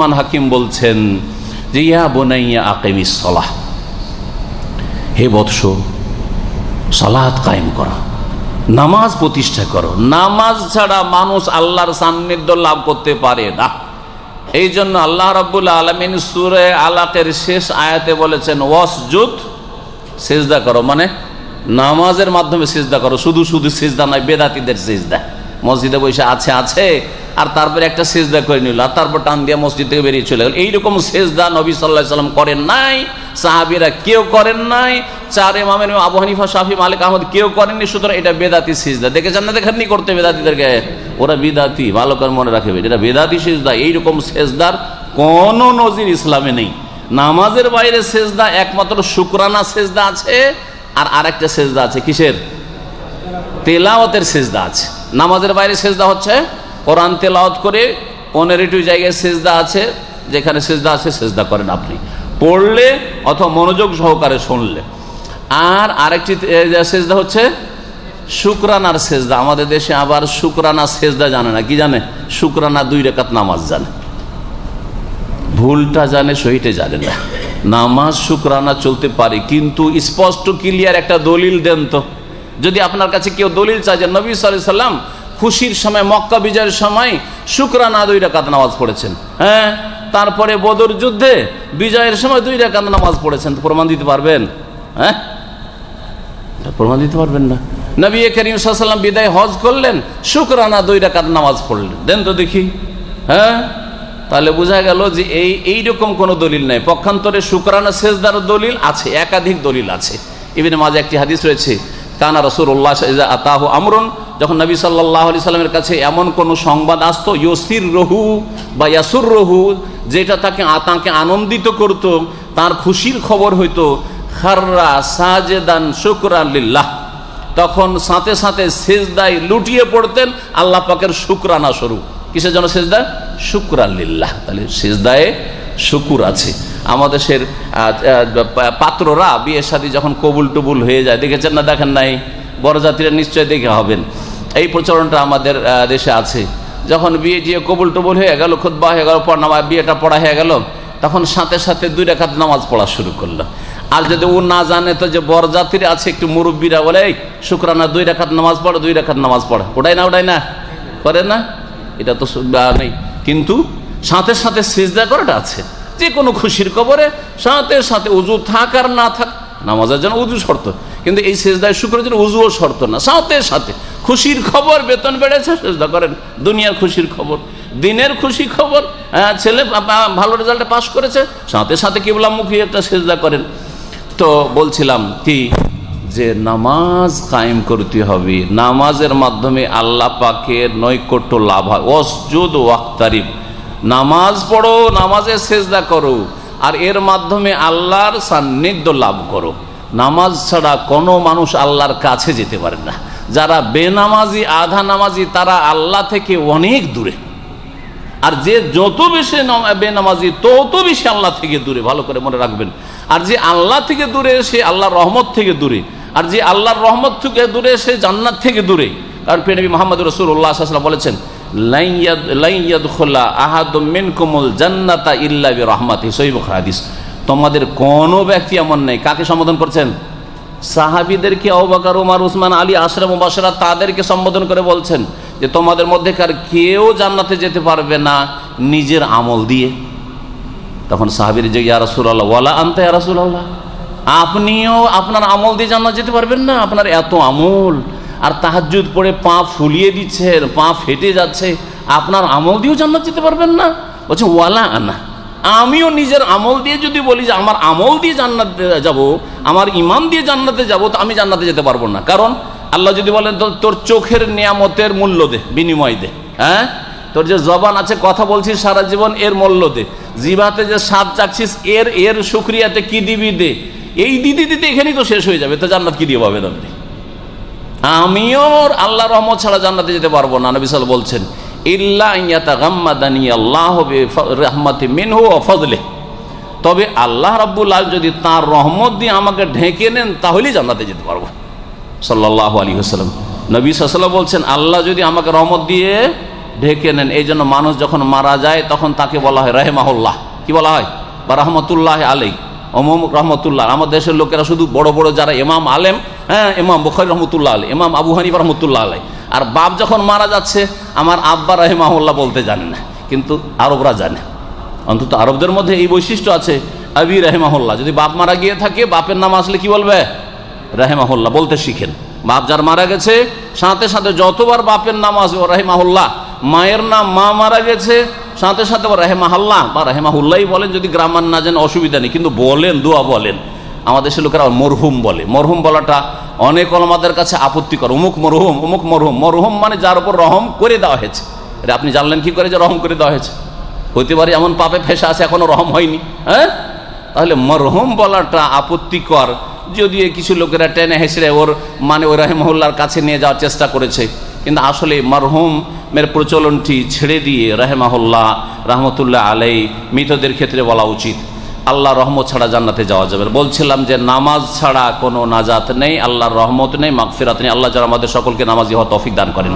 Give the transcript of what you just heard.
মান হাকিম বলছেন যে, ইয়া বোনাইয়া আকেমিস সলাহ। হে বৎস সালাত কায়েম করো, নামাজ প্রতিষ্ঠা করো। নামাজ ছাড়া মানুষ আল্লাহর সান্নিধ্য লাভ করতে পারে না। এই জন্য আল্লাহ রাবুল আলমিন সুরে আলাকের শেষ আয়াতে বলেছেন, ওয়াসজুদ, সেজদা করো। মানে নামাজের মাধ্যমে সেজদা করো। শুধু শুধু সেজদা নয়, বেদাতিদের সেজদা। মসজিদে বসে আছে আছে আর তারপরে একটা সেজদা করে নিল, আর তারপর টান দিয়ে মসজিদ থেকে বেরিয়ে চলে গেল। এইরকম সেজদা নবী সাল্লাহ সাল্লাম করেন নাই, সাহাবিরা কেউ করেন নাই, চার ইমামের আবু হানিফা, শাফি, মালিক, আহমদ কেউ করেননি, সুতরাং এটা বেদাতি সিজদা। দেখেছেন না দেখেননি করতে বেদাতিদেরকে? ওরা বিদাতি, ভালো করে মনে রাখবে এটা বেদাতি সিজদা। এইরকম সেজদার কোনো নজির ইসলামে নেই। নামাজের বাইরে সেজদা একমাত্র শুক্রানা সেজদা আছে, আর আরেকটা সেজদা আছে, কিসের? তেলাওয়াতের সেজদা আছে। নামাজের বাইরে সেজদা হচ্ছে কোরআন তেলাওয়াত করে পনেরোটি জায়গায় সেজদা আছে, যেখানে সেজদা আছে, সেজদা করেন আপনি। পড়লে অথবা মনোযোগ সহকারে শুনলে। আর আরেকটি সেজদা হচ্ছে শুক্রানার সেজদা। আমাদের দেশে আবার শুক্রানা সেজদা জানে না। কি জানে? শুক্রানা দুই রেখাত নামাজ জানে। ভুলটা জানে সহিটে জানে না। নামাজ শুক্রানা চলতে পারে, কিন্তু স্পষ্ট, ক্লিয়ার একটা দলিল দেন তো। যদি আপনার কাছে কেউ দলিল চায় যে নবী সাল্লাম খুশির সময়, মক্কা বিজয়ের সময় শুক্রানা দুই রেখাত নামাজ পড়েছেন। হ্যাঁ? তারপরে বদর যুদ্ধে বিজয়ের সময় দুই রেখাত নামাজ পড়েছেন। প্রমাণ দিতে পারবেন? হ্যাঁ? প্রমাণ দিতে পারবেন না। নবী করিম সাল্লাম বিদায় হজ করলেন, শুক্রানা দুই রেখাত নামাজ পড়লেন। দেন তো দেখি। হ্যাঁ? তাহলে বোঝা গেল যে এই, এইরকম কোনো দলিল নাই। পক্ষান্তরে শুক্রানা শেষদার দলিল আছে, একাধিক দলিল আছে। ইভিনে মাঝে একটি হাদিস রয়েছে, কানা রসুল্লাহ আতাহ আমরন যখন নবী সাল্লাহ আলি সাল্লামের কাছে এমন কোনো সংবাদ আসতো ইয়সির রহু বা ইয়াসুর রহু যেটা তাকে তাকে আনন্দিত করত, তার খুশির খবর হইতো, খাররা সাজেদান শুক্রাল্লাহ তখন সাথে সাথে সেজদায় লুটিয়ে পড়তেন আল্লাহ পাকের শুক্রানা স্বরূপ। কিসের জন্য সেজদা? শুক্র আল্লিল্লাহ তাহলে সেজদায় শুকুর আছে। আমাদের পাত্ররা বিয়ের সাথে যখন কবুল টুবুল হয়ে যায়, দেখেছেন না, দেখেন নাই? বড়জাতিরা নিশ্চয় দেখে হবেন। এই প্রচলনটা আমাদের দেশে আছে। যখন বিয়ে দিয়ে কবুল টবুল হয়ে গেল খুদ্া হয়ে গেল পড়া বিয়েটা পড়া হয়ে গেল, তখন সাথে সাথে দুই রেখাত নামাজ পড়া শুরু করল। আর যদি ও না জানে তো যে বরজাতির আছে, একটু মুরব্বীরা বলে, এই, শুক্রানা, দুই রেখাত নামাজ পড়ে, দুই রেখাত নামাজ পড়ে। ওটাই না ওটাই না? করে না? এটা তো নেই। কিন্তু সাথে সাথে সিজদা করাটা আছে। যে কোনো খুশির খবরে সাথে সাথে উজু থাক আর না থাক, নামাজের জন্য উজু শর্ত। কিন্তু এই সেজদায় শুক্রের জন্য উজুও শর্ত না, সাথে সাথে। খুশির খবর, বেতন বেড়েছে সেজদা করেন, দুনিয়ার খুশির খবর। দিনের খুশি খবর হ্যাঁ ছেলে ভালো রেজাল্টে পাশ করেছে, সাথে সাথে কেবলামুখী একটা সেজদা করেন। তো বলছিলাম কি, যে নামাজ কায়েম করতে হবে। নামাজের মাধ্যমে আল্লাহ পাকের নৈকট্য লাভ হয়। অসজুদ ওয়াক্তারিফ নামাজ পড়ো, নামাজে সেজদা করো, আর এর মাধ্যমে আল্লাহর সান্নিধ্য লাভ করো। নামাজ ছাড়া কোনো মানুষ আল্লাহর কাছে যেতে পারে না। যারা বেনামাজি, আধা নামাজি, তারা আল্লাহ থেকে অনেক দূরে। আর যে যত বেশি বেনামাজি, তত বেশি আল্লাহ থেকে দূরে, ভালো করে মনে রাখবেন। আর যে আল্লাহ থেকে দূরে, সে আল্লাহর রহমত থেকে দূরে। আর যে আল্লাহর রহমত থেকে দূরে, সে জান্নাত থেকে দূরে। কারণ পেনবী মোহাম্মদ রসুল্লাহ বলেছেন সৈব হাদিস। তোমাদের কোনো ব্যক্তি এমন নেই। কাকে সম্বোধন করছেন? সাহাবিদেরকে অবাকার উমার, উসমান, আলী আশরাম বাসরা তাদেরকে সম্বোধন করে বলছেন যে, তোমাদের মধ্যেকার কেউ জান্নাতে যেতে পারবে না নিজের আমল দিয়ে। তখন সাহাবির যে, ইয়া রাসুল্লাহ ওয়ালা আনতে ইয়া রাসুল্লাহ আপনিও আপনার আমল দিয়ে জান্নাত যেতে পারবেন না, আপনার এত আমল। আর তাহাজুদ পড়ে পা ফুলিয়ে দিচ্ছেন, পা ফেটে যাচ্ছে, আপনার আমল দিয়েও জান্নাত যেতে পারবেন না। বলছে, ওয়ালা আনা। আমিও নিজের আমল দিয়ে যদি বলি যে আমার আমল দিয়ে জান্নাত যাব, আমার ইমান দিয়ে জান্নাতে যাব, তো আমি জান্নাতে যেতে পারব না। কারণ আল্লাহ যদি বলেন, তোর চোখের নিয়ামতের মূল্য দে, বিনিময় দে। হ্যাঁ? তোর যে জবান আছে, কথা বলছিস সারা জীবন, এর মূল্য দে। জিভাতে যে স্বাদ চাচ্ছিস এর এর সুক্রিয়াতে কি দিবি দে? এই দিদি দিতে এখানেই তো শেষ হয়ে যাবে, তো জান্নাত কি দিয়ে আপনি আমিও আল্লাহ রহমত ছাড়া জান্নাতে যেতে পারব না নবিসাল বলছেন। তবে আল্লাহ রাব্বুল আল যদি তার রহমত দিয়ে আমাকে ঢেকে নেন, তাহলেই জান্নাতে যেতে পারব। সাল্লাহ আলী হাসালাম নবী সাল্লাম বলছেন, আল্লাহ যদি আমাকে রহমত দিয়ে ঢেকে নেন, এই জন্য মানুষ যখন মারা যায়, তখন তাকে বলা হয় রেহমাহুল্লাহ। কি বলা হয়? বা রহমতুল্লাহ আলাই অমম রহমতুল্লাহ। আমার দেশের লোকেরা শুধু বড় বড় যারা ইমাম আলেম হ্যাঁ ইমাম বুখারি রহমতুল্লাহ আলী ইমাম আবু হানিফ রহমতুল্লাহ আলাই আর বাপ যখন মারা যাচ্ছে, আমার আব্বা রহেমাহুল্লাহ বলতে জানে না, কিন্তু আরবরা জানে। অন্তত আরবদের মধ্যে এই বৈশিষ্ট্য আছে, আবি রহেমাহুল্লাহ। যদি বাপ মারা গিয়ে থাকে, বাপের নাম আসলে কি বলবে? রাহেমাহুল্লাহ বলতে শিখেন। বাপ যার মারা গেছে, সাথে সাথে যতবার বাপের নাম আসবে, রাহেমাহুল্লাহ, মায়ের নাম মা মারা গেছে, সাথে সাথে রাহেমাহাল্লাহ বা রাহেমাহুল্লাহ বলেন, যদি গ্রামার না জানেন, অসুবিধা নেই, কিন্তু বলেন, দোয়া বলেন। আমাদের দেশের লোকেরা মরহুম বলে। মরহুম বলাটা অনেক আমাদের কাছে আপত্তিকর। অমুক মরহুম অমুক মরহুম। মরহুম মানে যার উপর রহম করে দেওয়া হয়েছে। এটা আপনি জানলেন কি করে যে রহম করে দেওয়া হয়েছে? হইতে পারে এমন পাপে ফেসে আছে, এখনও রহম হয়নি। হ্যাঁ? তাহলে মরহুম বলাটা আপত্তিকর। যদিও কিছু লোকেরা টেনে হেসড়ে ওর মানে ওই রাহেমহল্লার কাছে নিয়ে যাওয়ার চেষ্টা করেছে। কিন্তু আসলে মরহুমের প্রচলনটি ছেড়ে দিয়ে রাহেমাহুল্লাহ রহমতুল্লাহ আলাই মৃতদের ক্ষেত্রে বলা উচিত। আল্লাহ রহমত ছাড়া জান্নাতে যাওয়া যাবে। বলছিলাম যে নামাজ ছাড়া কোনো নাজাত নেই, আল্লাহর রহমত নেই, মাগফিরাত নেই আল্লাহ যারা আমাদের সকলকে নামাজি হওয়া তফিক দান করেন